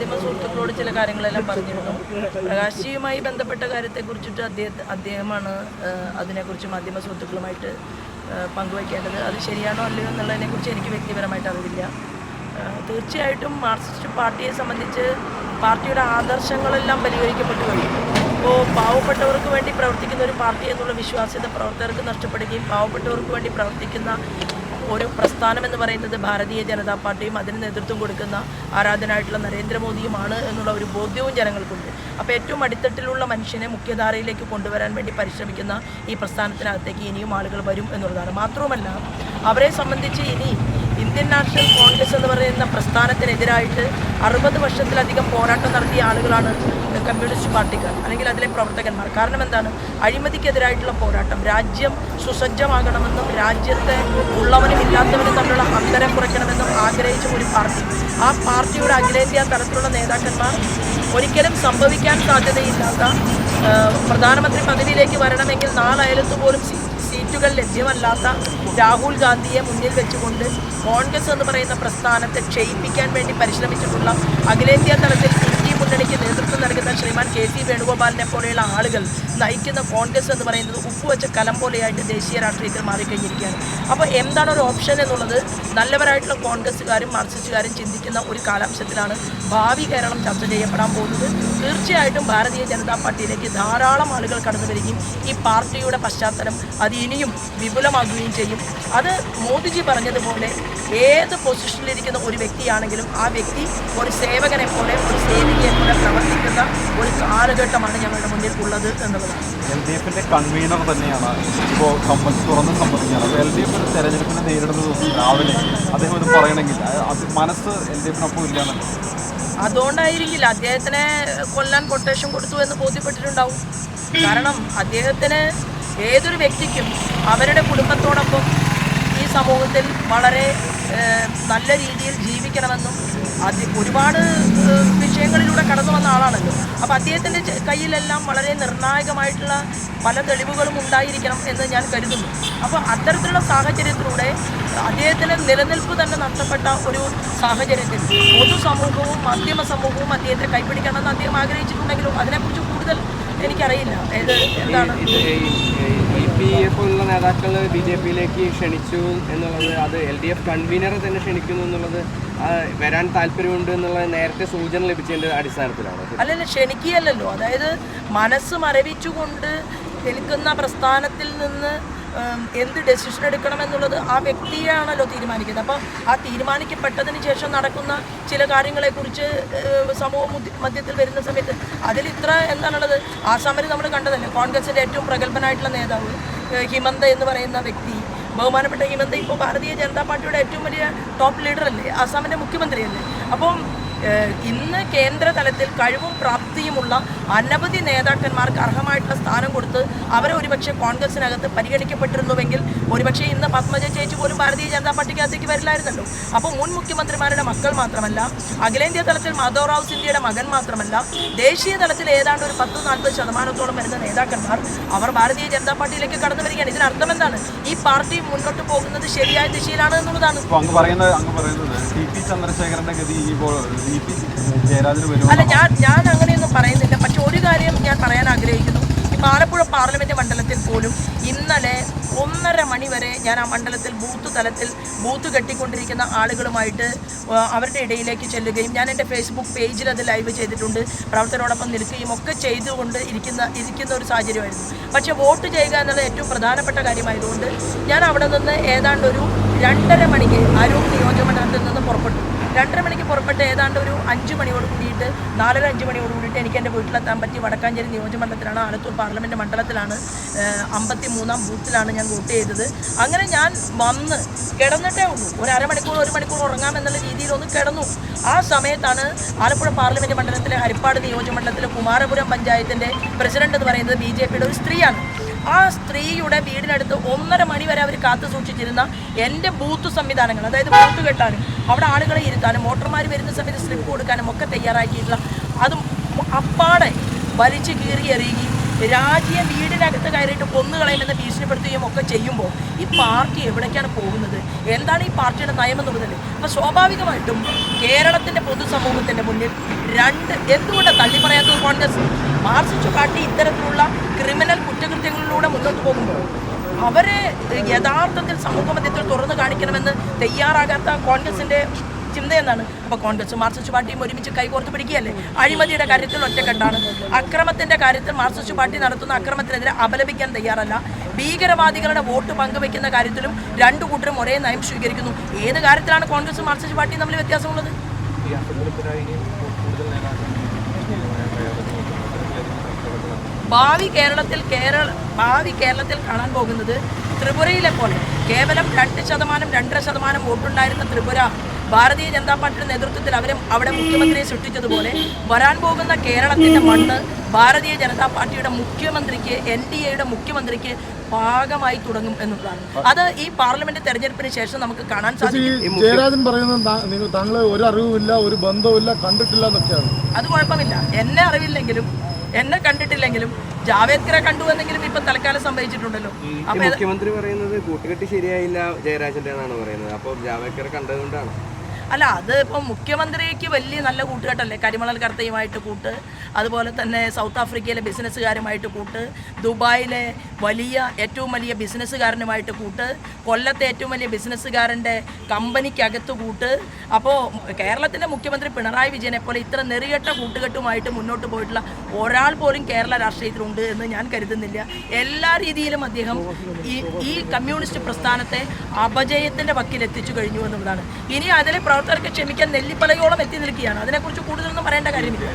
മാധ്യമ സുഹൃത്തുക്കളോട് ചില കാര്യങ്ങളെല്ലാം പറഞ്ഞിരുന്നു. പ്രകാശിയുമായി ബന്ധപ്പെട്ട കാര്യത്തെക്കുറിച്ചിട്ട് അദ്ദേഹത്തെ അദ്ദേഹമാണ് അതിനെക്കുറിച്ച് മാധ്യമ സുഹൃത്തുക്കളുമായിട്ട് പങ്കുവയ്ക്കേണ്ടത്. അത് ശരിയാണോ അല്ലയോ എന്നുള്ളതിനെക്കുറിച്ച് എനിക്ക് വ്യക്തിപരമായിട്ട് അറിവില്ല. തീർച്ചയായിട്ടും മാർക്സിസ്റ്റ് പാർട്ടിയെ സംബന്ധിച്ച് പാർട്ടിയുടെ ആദർശങ്ങളെല്ലാം പരിഹരിക്കപ്പെട്ടു കഴിഞ്ഞു. ഇപ്പോൾ പാവപ്പെട്ടവർക്ക് വേണ്ടി പ്രവർത്തിക്കുന്ന ഒരു പാർട്ടി എന്നുള്ള വിശ്വാസ്യത പ്രവർത്തകർക്ക് നഷ്ടപ്പെടുകയും പാവപ്പെട്ടവർക്ക് വേണ്ടി പ്രവർത്തിക്കുന്ന ഒരു പ്രസ്ഥാനം എന്ന് പറയുന്നത് ഭാരതീയ ജനതാ പാർട്ടിയും അതിന് നേതൃത്വം കൊടുക്കുന്ന ആരാധനായിട്ടുള്ള നരേന്ദ്രമോദിയുമാണ് എന്നുള്ള ഒരു ബോധ്യവും ജനങ്ങൾക്കുണ്ട്. അപ്പോൾ ഏറ്റവും അടിത്തട്ടിലുള്ള മനുഷ്യനെ മുഖ്യധാരയിലേക്ക് കൊണ്ടുവരാൻ വേണ്ടി പരിശ്രമിക്കുന്ന ഈ പ്രസ്ഥാനത്തിനകത്തേക്ക് ഇനിയും ആളുകൾ വരും എന്നുള്ളതാണ്. മാത്രവുമല്ല അവരെ സംബന്ധിച്ച് ഇനി ഇന്ത്യൻ നാഷണൽ കോൺഗ്രസ് എന്ന് പറയുന്ന പ്രസ്ഥാനത്തിനെതിരായിട്ട് അറുപത് വർഷത്തിലധികം പോരാട്ടം നടത്തിയ ആളുകളാണ് കമ്മ്യൂണിസ്റ്റ് പാർട്ടിക്കാർ അല്ലെങ്കിൽ അതിലെ പ്രവർത്തകന്മാർ. കാരണം എന്താണ്? അഴിമതിക്കെതിരായിട്ടുള്ള പോരാട്ടം. രാജ്യം സുസജ്ജമാകണമെന്നും രാജ്യത്തെ ഉള്ളവനും ഇല്ലാത്തവനും തമ്മിലുള്ള അന്തരം കുറയ്ക്കണമെന്നും ആഗ്രഹിച്ച ഒരു പാർട്ടി. ആ പാർട്ടിയുടെ അഖിലേന്ത്യാ തലത്തിലുള്ള നേതാക്കന്മാർ ഒരിക്കലും സംഭവിക്കാൻ സാധ്യതയില്ലാത്ത പ്രധാനമന്ത്രി പദവിയിലേക്ക് വരണമെങ്കിൽ നാളയലത്ത് പോലും സീറ്റുകൾ ലഭ്യമല്ലാത്ത രാഹുൽ ഗാന്ധിയെ മുന്നിൽ വെച്ചുകൊണ്ട് കോൺഗ്രസ് എന്ന് പറയുന്ന പ്രസ്ഥാനത്തെ ക്ഷയിപ്പിക്കാൻ വേണ്ടി പരിശ്രമിച്ചിട്ടുള്ള അഖിലേന്ത്യാ തലത്തിൽ സി പോലെയുള്ള ആളുകൾ നയിക്കുന്ന കോൺഗ്രസ് എന്ന് പറയുന്നത് ഉപ്പുവെച്ച കലം പോലെയായിട്ട് ദേശീയ രാഷ്ട്രീയത്തിൽ മാറിക്കഴിഞ്ഞിരിക്കുകയാണ്. അപ്പോൾ എന്താണ് ഒരു ഓപ്ഷൻ എന്നുള്ളത്? നല്ലവരായിട്ടുള്ള കോൺഗ്രസ്സുകാരും മാർക്സിസ്റ്റുകാരും ചിന്തിക്കുന്ന ഒരു കാലാംശത്തിലാണ് ഭാവി കേരളം ചർച്ച ചെയ്യപ്പെടാൻ പോകുന്നത്. തീർച്ചയായിട്ടും ഭാരതീയ ജനതാ പാർട്ടിയിലേക്ക് ധാരാളം ആളുകൾ കടന്നു വരികയും ഈ പാർട്ടിയുടെ പശ്ചാത്തലം അത് ഇനിയും വിപുലമാകുകയും ചെയ്യും. അത് മോദിജി പറഞ്ഞതുപോലെ ഏത് പൊസിഷനിലിരിക്കുന്ന ഒരു വ്യക്തിയാണെങ്കിലും ആ വ്യക്തി ഒരു സേവകനെ പോലെ ഒരു സേവികയെ പോലെ പ്രവർത്തിക്കുന്ന ഒരു കാലഘട്ടമാണ് ഞങ്ങളുടെ മുന്നിൽ ഉള്ളത് എന്നുള്ളതാണ്. എൽ ഡി എഫിന്റെ കൺവീനർ തന്നെയാണ്. ഇപ്പോൾ തുറന്ന് സംബന്ധിക്കുകയാണ് അപ്പോൾ എൽ ഡി എഫ് തെരഞ്ഞെടുപ്പിനെ നേരിടുന്ന ദിവസം രാവിലെ അദ്ദേഹം ഇത് പറയണമെങ്കിൽ. അത് മനസ്സ് എൽ ഡി എഫിനൊപ്പം ഇല്ലാന്നല്ല? അതുകൊണ്ടായിരിക്കില്ല അദ്ദേഹത്തിനെ കൊല്ലാൻ കൊട്ടേഷൻ കൊടുത്തു എന്ന് ബോധ്യപ്പെട്ടിട്ടുണ്ടാവും. കാരണം അദ്ദേഹത്തിന് ഏതൊരു വ്യക്തിക്കും അവരുടെ കുടുംബത്തോടൊപ്പം ഈ സമൂഹത്തിൽ വളരെ നല്ല രീതിയിൽ ജീവിക്കണമെന്നും അതി ഒരുപാട് വിഷയങ്ങളിലൂടെ കടന്നു വന്ന ആളാണല്ലോ. അപ്പോൾ അദ്ദേഹത്തിന്റെ കയ്യിലെല്ലാം വളരെ നിർണായകമായിട്ടുള്ള പല തെളിവുകളും ഉണ്ടായിരിക്കണം എന്ന് ഞാൻ കരുതുന്നു. അപ്പോൾ അത്തരത്തിലുള്ള സാഹചര്യത്തിലൂടെ അദ്ദേഹത്തിന് നിലനിൽപ്പ് തന്നെ നഷ്ടപ്പെട്ട ഒരു സാഹചര്യത്തിൽ പൊതുസമൂഹവും മാധ്യമ സമൂഹവും അദ്ദേഹത്തെ കൈപ്പിടിക്കണമെന്ന് അദ്ദേഹം ആഗ്രഹിച്ചിട്ടുണ്ടെങ്കിലും അതിനെക്കുറിച്ച് കൂടുതൽ എനിക്കറിയില്ല. ഏത് എന്താണ്? പി എഫ് ഉള്ള നേതാക്കൾ ബി ജെ പിയിലേക്ക് ക്ഷണിച്ചു എന്നുള്ളത് അത് എൽ ഡി എഫ് കൺവീനറെ തന്നെ ക്ഷണിക്കുന്നു എന്നുള്ളത് വരാൻ താല്പര്യമുണ്ട് എന്നുള്ള നേരത്തെ സൂചന ലഭിച്ചതിന്റെ അടിസ്ഥാനത്തിലാണ്. അല്ലല്ല ക്ഷണിക്കുകയല്ലല്ലോ. അതായത് മനസ്സ് മരവിച്ചുകൊണ്ട് നിൽക്കുന്ന പ്രസ്ഥാനത്തിൽ നിന്ന് എന്ത് ഡെസിഷൻ എടുക്കണമെന്നുള്ളത് ആ വ്യക്തിയാണല്ലോ തീരുമാനിക്കുന്നത്. അപ്പോൾ ആ തീരുമാനിക്കപ്പെട്ടതിന് ശേഷം നടക്കുന്ന ചില കാര്യങ്ങളെക്കുറിച്ച് സമൂഹ മധ്യത്തിൽ വരുന്ന സമയത്ത് അതിൽ ഇത്ര എന്താണുള്ളത്? ആസാമിൽ നമ്മൾ കണ്ടതല്ലേ? കോൺഗ്രസിന്റെ ഏറ്റവും പ്രഗത്ഭനായിട്ടുള്ള നേതാവ് ഹിമന്ത എന്ന് പറയുന്ന വ്യക്തി. ബഹുമാനപ്പെട്ട ഹിമന്ത ഇപ്പോൾ ഭാരതീയ ജനതാ പാർട്ടിയുടെ ഏറ്റവും വലിയ ടോപ്പ് ലീഡർ അല്ലേ? ആസാമിന്റെ മുഖ്യമന്ത്രിയല്ലേ? അപ്പം ഇന്ന് കേന്ദ്ര തലത്തിൽ കഴിവും പ്രാപ്തിയുമുള്ള അനവധി നേതാക്കന്മാർക്ക് അർഹമായിട്ടുള്ള സ്ഥാനം കൊടുത്ത് അവരെ ഒരുപക്ഷെ കോൺഗ്രസിനകത്ത് പരിഗണിക്കപ്പെട്ടിരുന്നുവെങ്കിൽ ഒരുപക്ഷെ ഇന്ന് പത്മജ ചേച്ചി പോലും ഭാരതീയ ജനതാ പാർട്ടിക്കകത്തേക്ക് വരില്ലായിരുന്നല്ലോ. അപ്പോൾ മുൻ മുഖ്യമന്ത്രിമാരുടെ മക്കൾ മാത്രമല്ല അഖിലേന്ത്യാ തലത്തിൽ മാധവറാവ് സിന്ധ്യയുടെ മകൻ മാത്രമല്ല ദേശീയ തലത്തിൽ ഏതാണ്ട് ഒരു പത്ത് നാൽപ്പത് ശതമാനത്തോളം വരുന്ന നേതാക്കന്മാർ അവർ ഭാരതീയ ജനതാ പാർട്ടിയിലേക്ക് കടന്നു വരികയാണ്. ഇതിനർത്ഥം എന്താണ്? ഈ പാർട്ടി മുന്നോട്ട് പോകുന്നത് ശരിയായ ദിശയിലാണ് എന്നുള്ളതാണ്. അങ്ങ് പറയുന്നത് അങ്ങ് പറയുന്നത് സി പി ചന്ദ്രശേഖരന്റെ ഗതി ഇപ്പോൾ അല്ല ഞാൻ ഞാൻ അങ്ങനെയൊന്നും പറയുന്നില്ല. പക്ഷെ ഒരു കാര്യം ഞാൻ പറയാൻ ആഗ്രഹിക്കുന്നു. ഇപ്പം ആലപ്പുഴ പാർലമെന്റ് മണ്ഡലത്തിൽ പോലും ഇന്നലെ ഒന്നര മണി വരെ ഞാൻ ആ മണ്ഡലത്തിൽ ബൂത്ത് തലത്തിൽ ബൂത്ത് കെട്ടിക്കൊണ്ടിരിക്കുന്ന ആളുകളുമായിട്ട് അവരുടെ ഇടയിലേക്ക് ചെല്ലുകയും ഞാൻ എന്റെ ഫേസ്ബുക്ക് പേജിൽ അത് ലൈവ് ചെയ്തിട്ടുണ്ട്. പ്രവർത്തനോടൊപ്പം നിൽക്കുകയും ഒക്കെ ചെയ്തുകൊണ്ട് ഇരിക്കുന്ന ഇരിക്കുന്ന ഒരു സാഹചര്യമായിരുന്നു. പക്ഷേ വോട്ട് ചെയ്യുക എന്നുള്ളത് ഏറ്റവും പ്രധാനപ്പെട്ട കാര്യമായതുകൊണ്ട് ഞാൻ അവിടെ നിന്ന് ഏതാണ്ട് ഒരു രണ്ടര മണിക്ക് അരൂർ നിയോജകമണ്ഡലത്തിൽ നിന്ന് പുറപ്പെട്ടു. രണ്ടര മണിക്ക് പുറപ്പെട്ട് ഏതാണ്ട് ഒരു അഞ്ച് മണിയോട് കൂടിയിട്ട് നാലര അഞ്ച് മണിയോട് കൂടിയിട്ട് എനിക്ക് എന്റെ വീട്ടിലെത്താൻ പറ്റി. വടക്കാഞ്ചേരി നിയോജകമണ്ഡലത്തിലാണ് ആലത്തൂർ പാർലമെന്റ് മണ്ഡലത്തിലാണ് അമ്പത്തി മൂന്നാം ബൂത്തിലാണ് ഞാൻ വോട്ട് ചെയ്തത്. അങ്ങനെ ഞാൻ വന്ന് കിടന്നിട്ടേ ഉള്ളൂ. ഒരു അരമണിക്കൂർ ഒരു മണിക്കൂർ ഉറങ്ങാമെന്നുള്ള രീതിയിൽ ഒന്ന് കിടന്നു. ആ സമയത്താണ് ആലപ്പുഴ പാർലമെന്റ് മണ്ഡലത്തിലെ ഹരിപ്പാട് നിയോജകമണ്ഡലത്തിലെ കുമാരപുരം പഞ്ചായത്തിന്റെ പ്രസിഡന്റ് എന്ന് പറയുന്നത് ബി ജെ പിയുടെ ഒരു സ്ത്രീയാണ്. ആ സ്ത്രീയുടെ വീടിനടുത്ത് ഒന്നര മണി വരെ അവർ കാത്തു സൂക്ഷിച്ചിരുന്ന എന്റെ ബൂത്ത് സംവിധാനങ്ങൾ അതായത് ബൂത്ത് കെട്ടാനും അവിടെ ആളുകളെ ഇരുത്താനും വോട്ടർമാർ വരുന്ന സമയത്ത് സ്ലിപ്പ് കൊടുക്കാനും ഒക്കെ തയ്യാറാക്കിയിട്ടുള്ള അതും അപ്പാടെ വലിച്ചു കീറി എറിയുകയും രാജ്യം വീടിനകത്ത് കയറിയിട്ട് കൊന്നുകളയുമെന്ന് ഭീഷണിപ്പെടുത്തുകയും ഒക്കെ ചെയ്യുമ്പോൾ ഈ പാർട്ടി എവിടേക്കാണ് പോകുന്നത്? എന്താണ് ഈ പാർട്ടിയുടെ നയം നയമെന്നുള്ളത് അപ്പോൾ സ്വാഭാവികമായിട്ടും കേരളത്തിന്റെ പൊതുസമൂഹത്തിന്റെ മുന്നിൽ രണ്ട് എന്തുകൊണ്ട് തള്ളി പറയാത്തത് കോൺഗ്രസ്? മാർക്സിസ്റ്റ് പാർട്ടി ഇത്തരത്തിലുള്ള ക്രിമിനൽ അവരെ യഥാർത്ഥത്തിൽ സമൂഹ മധ്യത്തിൽ തുറന്നു കാണിക്കണമെന്ന് തയ്യാറാകാത്ത കോൺഗ്രസിന്റെ ചിന്തയെന്നാണ്. അപ്പോൾ കോൺഗ്രസ് മാർക്സിസ്റ്റ് പാർട്ടിയും ഒരുമിച്ച് കൈകോർത്ത് പിടിക്കുകയല്ലേ? അഴിമതിയുടെ കാര്യത്തിൽ ഒറ്റക്കെട്ടാണ്. അക്രമത്തിന്റെ കാര്യത്തിൽ മാർക്സിസ്റ്റ് പാർട്ടി നടത്തുന്ന അക്രമത്തിനെതിരെ അപലപിക്കാൻ തയ്യാറല്ല. ഭീകരവാദികളുടെ വോട്ട് പങ്കുവെക്കുന്ന കാര്യത്തിലും രണ്ടു കൂട്ടരും ഒരേ നയം സ്വീകരിക്കുന്നു. ഏത് കാര്യത്തിലാണ് കോൺഗ്രസ് മാർക്സിസ്റ്റ് പാർട്ടിയും തമ്മിൽ വ്യത്യാസമുള്ളത്? ഭാവി കേരളത്തിൽ കേരള ഭാവി കേരളത്തിൽ കാണാൻ പോകുന്നത് ത്രിപുരയിലെ പോലെ. കേവലം രണ്ട് ശതമാനം രണ്ടര ശതമാനം വോട്ടുണ്ടായിരുന്ന ത്രിപുര ഭാരതീയ ജനതാ പാർട്ടിയുടെ നേതൃത്വത്തിൽ അവരെ അവിടെ മുഖ്യമന്ത്രിയെ സൃഷ്ടിച്ചതുപോലെ വരാൻ പോകുന്ന കേരളത്തിന്റെ മണ്ണ് ഭാരതീയ ജനതാ പാർട്ടിയുടെ മുഖ്യമന്ത്രിക്ക് എൻ ഡി എയുടെ മുഖ്യമന്ത്രിക്ക് പാകമായി തുടങ്ങും എന്നുള്ളതാണ്. അത് ഈ പാർലമെന്റ് തെരഞ്ഞെടുപ്പിന് ശേഷം നമുക്ക് കാണാൻ സാധിക്കും. ജയരാജൻ പറയുന്നത് താങ്കൾ ഒരു അറിവുമില്ല ഒരു ബന്ധവുമില്ല കണ്ടിട്ടില്ല എന്നൊക്കെയാണ്. അത് കുഴപ്പമില്ല. എന്നെ അറിവില്ലെങ്കിലും എന്നെ കണ്ടിട്ടില്ലെങ്കിലും ജാവേദ്കറെ കണ്ടു എന്നെങ്കിലും ഇപ്പൊ തൽക്കാലം സംഭവിച്ചിട്ടുണ്ടല്ലോ. അപ്പൊ മുഖ്യമന്ത്രി പറയുന്നത് കൂട്ടുകെട്ട് ശരിയായില്ല ജയരാജന്റെ എന്നാണ് പറയുന്നത്. അപ്പോൾ ജാവേദ്കറെ കണ്ടതുകൊണ്ടാണ്. അല്ല അത് ഇപ്പം മുഖ്യമന്ത്രിക്ക് വലിയ നല്ല കൂട്ടുകെട്ടല്ലേ? കരിമണൽ കർത്തയുമായിട്ട് കൂട്ട് അതുപോലെ തന്നെ സൗത്ത് ആഫ്രിക്കയിലെ ബിസിനസ്സുകാരുമായിട്ട് കൂട്ട് ദുബായിലെ വലിയ ഏറ്റവും വലിയ ബിസിനസ്സുകാരനുമായിട്ട് കൂട്ട് കൊല്ലത്തെ ഏറ്റവും വലിയ ബിസിനസ്സുകാരന്റെ കമ്പനിക്കകത്ത് കൂട്ട്. അപ്പോൾ കേരളത്തിന്റെ മുഖ്യമന്ത്രി പിണറായി വിജയനെ പോലെ ഇത്ര നെറികെട്ട കൂട്ടുകെട്ടുമായിട്ട് മുന്നോട്ട് പോയിട്ടുള്ള ഒരാൾ പോലും കേരള രാഷ്ട്രീയത്തിലുണ്ട് എന്ന് ഞാൻ കരുതുന്നില്ല. എല്ലാ രീതിയിലും അദ്ദേഹം ഈ ഈ കമ്മ്യൂണിസ്റ്റ് പ്രസ്ഥാനത്തെ അപജയത്തിന്റെ വക്കിൽ എത്തിച്ചു കഴിഞ്ഞു എന്നുള്ളതാണ്. ഇനി അതിലെ പ്രവർത്തകർക്ക് ക്ഷമിക്കാൻ നെല്ലിപ്പലയോളം എത്തി നിൽക്കുകയാണ്. അതിനെക്കുറിച്ച് കൂടുതലൊന്നും പറയേണ്ട കാര്യമില്ല.